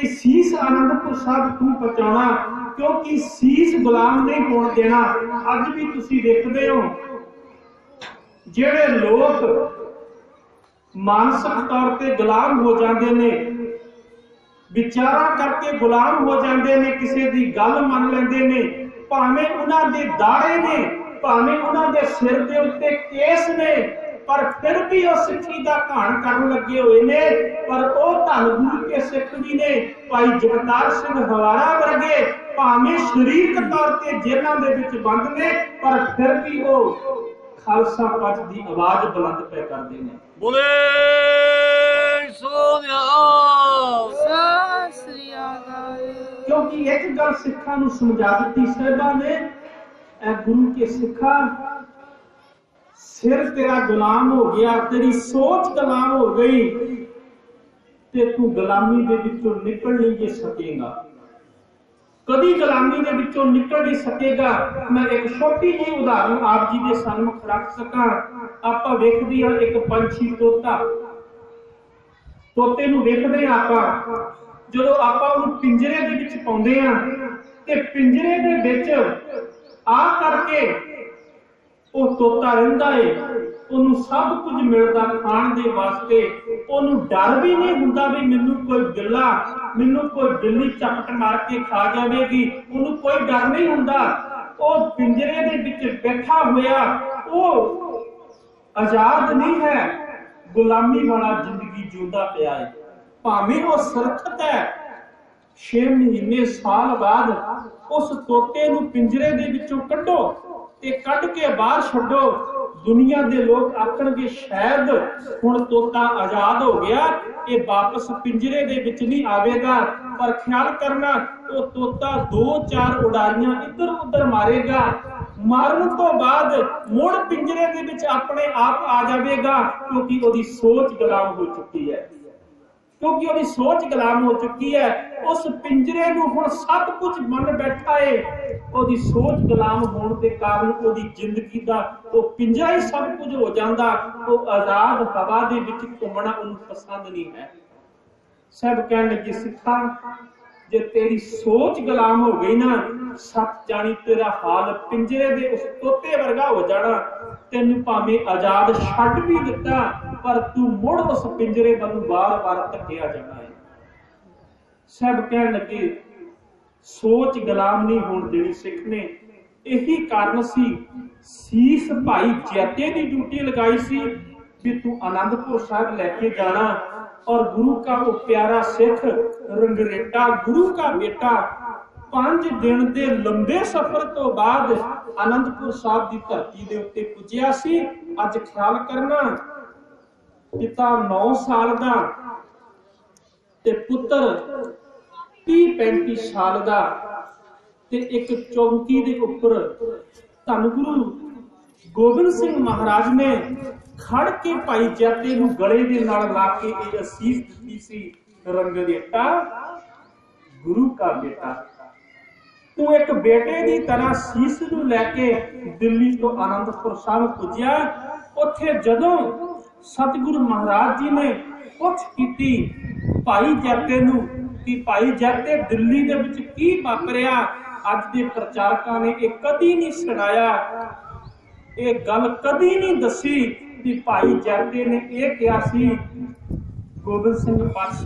ਕਿ ਸੀਸ ਆਨੰਦਪੁਰ ਸਾਹਿਬ ਤੂੰ ਪਹੁੰਚਾਉਣਾ, ਕਿਉਂਕਿ ਸੀਸ ਗੁਲਾਮ ਨਹੀਂ ਹੋਣ ਦੇਣਾ, ਅੱਜ ਵੀ ਤੁਸੀਂ ਦੇਖਦੇ ਹੋ। ਜਿਹੜੇ ਲੋਕ ਮਾਨਸਿਕ ਤੌਰ ਤੇ ਗੁਲਾਮ ਹੋ ਜਾਂਦੇ ਨੇ, ਵਿਚਾਰਾਂ ਕਰਕੇ ਗੁਲਾਮ ਹੋ ਜਾਂਦੇ ਨੇ, ਕਿਸੇ ਦੀ ਗੱਲ ਮੰਨ ਲੈਂਦੇ ਨੇ, ਭਾਵੇਂ ਉਹਨਾਂ ਦੇ ਦਾੜੇ ਨੇ, ਭਾਵੇਂ ਉਹਨਾਂ ਦੇ ਸਿਰ ਦੇ ਉੱਤੇ ਕੇਸ ਨੇ ਪਰ ਫਿਰ ਵੀ ਉਹ ਸਿੱਖੀ ਦਾ ਘਾਣ ਕਰਨ ਲੱਗੇ ਹੋਏ ਨੇ ਪਰ ਉਹ ਧੰਨ ਗੁਰੂ ਕੇ ਸਿੱਖ ਵੀ ਨੇ ਭਾਈ ਜਗਤਾਰ ਸਿੰਘ ਹਵਾਰਾ ਵਰਗੇ ਭਾਵੇਂ ਸਰੀਰਕ ਤੌਰ ਤੇ ਜੇਲ੍ਹਾਂ ਦੇ ਵਿੱਚ ਬੰਦ ਨੇ ਪਰ ਫਿਰ ਵੀ ਉਹ ਖਾਲਸਾ ਪੰਥ ਦੀ ਆਵਾਜ਼ ਬੁਲੰਦ ਪੈ ਕਰਦੇ ਨੇ। ਬੋਲੇ ਸੋਨਿਆ ਸ੍ਰੀ ਅਕਾਲ ਕਿਉਂਕਿ ਇੱਕ ਗੱਲ ਸਿੱਖਾਂ ਨੂੰ ਸਮਝਾ ਦਿੱਤੀ ਸਾਹਿਬਾਂ ਨੇ ਐ ਗੁਰੂ ਕੇ ਸਿੱਖਾ ਸਿਰ ਤੇਰਾ ਗੁਲਾਮ ਹੋ ਗਿਆ, ਤੇਰੀ ਸੋਚ ਗੁਲਾਮ ਹੋ ਗਈ ਤੇ ਤੂੰ ਗੁਲਾਮੀ ਦੇ ਵਿੱਚੋਂ ਨਿਕਲ ਨਹੀਂ ਜੇ ਸਕੇਗਾ। ਕਦੀ ਗੁਲਾਮੀ ਦੇ ਵਿੱਚੋਂ ਨਿਕਲ ਨਹੀਂ ਸਕੇਗਾ। ਮੈਂ ਇੱਕ ਛੋਟੀ ਜਿਹੀ ਉਦਾਹਰਨ ਆਪ ਜੀ ਦੇ ਸਾਹਮਣੇ ਰੱਖ ਸਕਾਂ। ਆਪਾਂ ਵੇਖਦੇ ਹਾਂ ਇੱਕ ਪੰਛੀ ਤੋਤਾ ਤੋਤੇ ਨੂੰ ਵੇਖਦੇ ਹਾਂ ਆਪਾਂ। ਜਦੋਂ ਆਪਾਂ ਉਹਨੂੰ ਪਿੰਜਰੇ ਦੇ ਵਿੱਚ ਪਾਉਂਦੇ ਆ ਤੇ ਪਿੰਜਰੇ ਦੇ ਵਿੱਚ ਆ ਕਰਕੇ ਉਹ ਤੋਤਾ ਰਹਿੰਦਾ ਏ। ਉਹਨੂੰ ਸਭ ਕੁਝ ਮਿਲਦਾ ਖਾਣ ਦੇ ਵਾਸਤੇ। ਉਹਨੂੰ ਡਰ ਵੀ ਨਹੀਂ ਹੁੰਦਾ ਵੀ ਮੈਨੂੰ ਕੋਈ ਬਿੱਲਾ ਮੈਨੂੰ ਕੋਈ ਬਿੱਲੀ ਚੱਪਟ ਮਾਰ ਕੇ ਖਾ ਜਾਵੇਗੀ। ਉਹਨੂੰ ਕੋਈ ਡਰ ਨਹੀਂ ਹੁੰਦਾ। ਉਹ ਪਿੰਜਰੇ ਦੇ ਵਿੱਚ ਬੈਠਾ ਹੋਇਆ। ਉਹ ਆਜ਼ਾਦ ਨਹੀਂ ਹੈ। ਗੁਲਾਮੀ ਵਾਲਾ ਜ਼ਿੰਦਗੀ ਜਿਉਂਦਾ ਪਿਆ ਹੈ ਭਾਵੇਂ ਉਹ ਸੁਰੱਖਿਅਤ ਹੈ। 6 ਮਹੀਨੇ ਸਾਲ ਬਾਅਦ ਉਸ ਤੋਤੇ ਨੂੰ ਪਿੰਜਰੇ ਦੇ ਵਿੱਚੋਂ ਕੱਢੋ। ਤੇ ਕੱਢ ਕੇ ਬਾਹਰ ਛੱਡੋ। ਦੁਨੀਆ ਦੇ ਲੋਕ ਆਖਣਗੇ, ਸ਼ਾਇਦ ਹੁਣ ਤੋਤਾ ਆਜ਼ਾਦ ਹੋ ਗਿਆ, ਇਹ ਵਾਪਸ ਪਿੰਜਰੇ ਦੇ ਵਿੱਚ ਨਹੀਂ ਆਵੇਗਾ। ਪਰ ਖਿਆਲ ਕਰਨਾ, ਉਹ ਤੋਤਾ ਦੋ ਚਾਰ ਉਡਾਰੀਆਂ ਇੱਧਰ ਉੱਧਰ ਮਾਰੇਗਾ। ਮਾਰਨ ਤੋਂ ਬਾਅਦ ਮੁੜ ਪਿੰਜਰੇ ਦੇ ਵਿੱਚ ਆਪਣੇ ਆਪ ਆ ਜਾਵੇਗਾ, ਕਿਉਂਕਿ ਉਹਦੀ ਸੋਚ ਗੁਲਾਮ ਹੋ ਚੁੱਕੀ ਹੈ। ਕਿਉਂਕਿ ਉਹਦੀ ਸੋਚ ਗੁਲਾਮ ਹੋ ਚੁੱਕੀ ਹੈ। ਉਸ ਪਿੰਜਰੇ ਨੂੰ ਹੁਣ ਸਭ ਕੁਝ ਮੰਨ ਬੈਠਾ ਏ। ਉਹਦੀ ਸੋਚ ਗੁਲਾਮ ਹੋਣ ਦੇ ਕਾਰਨ ਉਹਦੀ ਜ਼ਿੰਦਗੀ ਦਾ ਉਹ ਪਿੰਜਰਾ ਹੀ ਸਭ ਕੁਝ ਹੋ ਜਾਂਦਾ। ਉਹ ਆਜ਼ਾਦ ਹਵਾ ਦੇ ਵਿੱਚ ਘੁੰਮਣਾ ਉਹਨੂੰ ਪਸੰਦ ਨਹੀਂ ਹੈ। ਸਭ ਕਹਿਣ ਲੱਗੇ, ਸਿੱਖਾ, ਜੇ ਤੇਰੀ ਸੋਚ ਗੁਲਾਮ ਹੋ ਗਈ ਨਾ, ਸੱਚ ਜਾਣੀ ਤੇਰਾ ਹਾਲ ਪਿੰਜਰੇ ਦੇ ਉਸ ਤੋਤੇ ਵਰਗਾ ਹੋ ਜਾਣਾ। ਤੈਨੂੰ ਭਾਵੇਂ ਆਜ਼ਾਦ ਛੱਡ ਵੀ ਦਿੱਤਾ ਪਰ ਤੂੰ ਮੁੜ ਉਸ ਪਿੰਜਰੇ ਵੱਲ ਵਾਰ-ਵਾਰ ਧੱਕਿਆ ਜਾਣਾ ਹੈ ਸਭ ਕਹਿਣ ਲੱਗੇ, ਸੋਚ ਗੁਲਾਮ ਨਹੀਂ ਹੋਣ ਦੇਣੀ ਸਿੱਖ ਨੇ। ਇਹੀ ਕਾਰਨ ਸੀ, ਸੀਸ ਭਾਈ ਜੈਤੇ ਦੀ ਡਿਊਟੀ ਲਗਾਈ ਸੀ ਵੀ ਤੂੰ ਆਨੰਦਪੁਰ ਸਾਹਿਬ ਲੈ ਕੇ ਜਾਣਾ ਔਰ ਗੁਰੂ का ਉਹ ਪਿਆਰਾ ਸਿੱਖ, ਰੰਗਰੇਟਾ, ਗੁਰੂ ਕਾ ਬੇਟਾ ਪੰਜ ਦਿਨ ਦੇ ਲੰਬੇ ਸਫ਼ਰ ਤੋਂ ਬਾਅਦ ਆਨੰਦਪੁਰ ਸਾਹਿਬ ਦੀ ਧਰਤੀ ਦੇ ਉੱਤੇ ਪੁੱਜਿਆ ਸੀ। ਅੱਜ ਖਿਆਲ ਕਰਨਾ ਪਿਤਾ 9 ਸਾਲ ਦਾ ਤੇ ਪੁੱਤਰ 30 35 ਸਾਲ ਦਾ ਤੇ ਇੱਕ ਚੌਂਕੀ ਦੇ ਉੱਪਰ ਧੰਨ ਗੁਰੂ ਗੋਬਿੰਦ ਸਿੰਘ ਮਹਾਰਾਜ ਨੇ ਖੜ ਕੇ ਭਾਈ ਜੈਤੇ ਨੂੰ ਗਲੇ ਦੇ ਨਾਲ ਲਾ ਕੇ ਇਹ ਅਸੀਸ ਦਿੱਤੀ ਸੀ ਰੰਗ ਰੇਟਾ ਗੁਰੂ ਕਾ ਬੇਟਾ। ਤੂੰ ਇੱਕ ਬੇਟੇ ਦੀ ਤਰ੍ਹਾਂ ਸੀਸ ਨੂੰ ਲੈ ਕੇ ਦਿੱਲੀ ਤੋਂ ਆਨੰਦਪੁਰ ਸਾਹਿਬ ਪੁੱਜਿਆ। ਉੱਥੇ ਜਦੋਂ ਸਤਿਗੁਰੂ ਮਹਾਰਾਜ ਜੀ ਨੇ ਪੁੱਛ ਕੀਤੀ, ਭਾਈ ਜੈਤੇ ਨੂੰ ਕਿ ਭਾਈ ਜੈਤੇ ਦਿੱਲੀ ਦੇ ਵਿੱਚ ਕੀ ਵਾਪਰਿਆ? ਅੱਜ ਦੇ ਪ੍ਰਚਾਰਕਾਂ ਨੇ ਇਹ ਕਦੀ ਨਹੀਂ ਸੁਣਾਇਆ ਇਹ ਗੱਲ ਕਦੀ ਨਹੀਂ ਦੱਸੀ ਕਿ ਭਾਈ ਜੈਤੇ ਨੇ ਇਹ ਕਿਹਾ ਸੀ, ਗੋਬਿੰਦ ਸਿੰਘ ਪਾਤਸ਼ਾਹ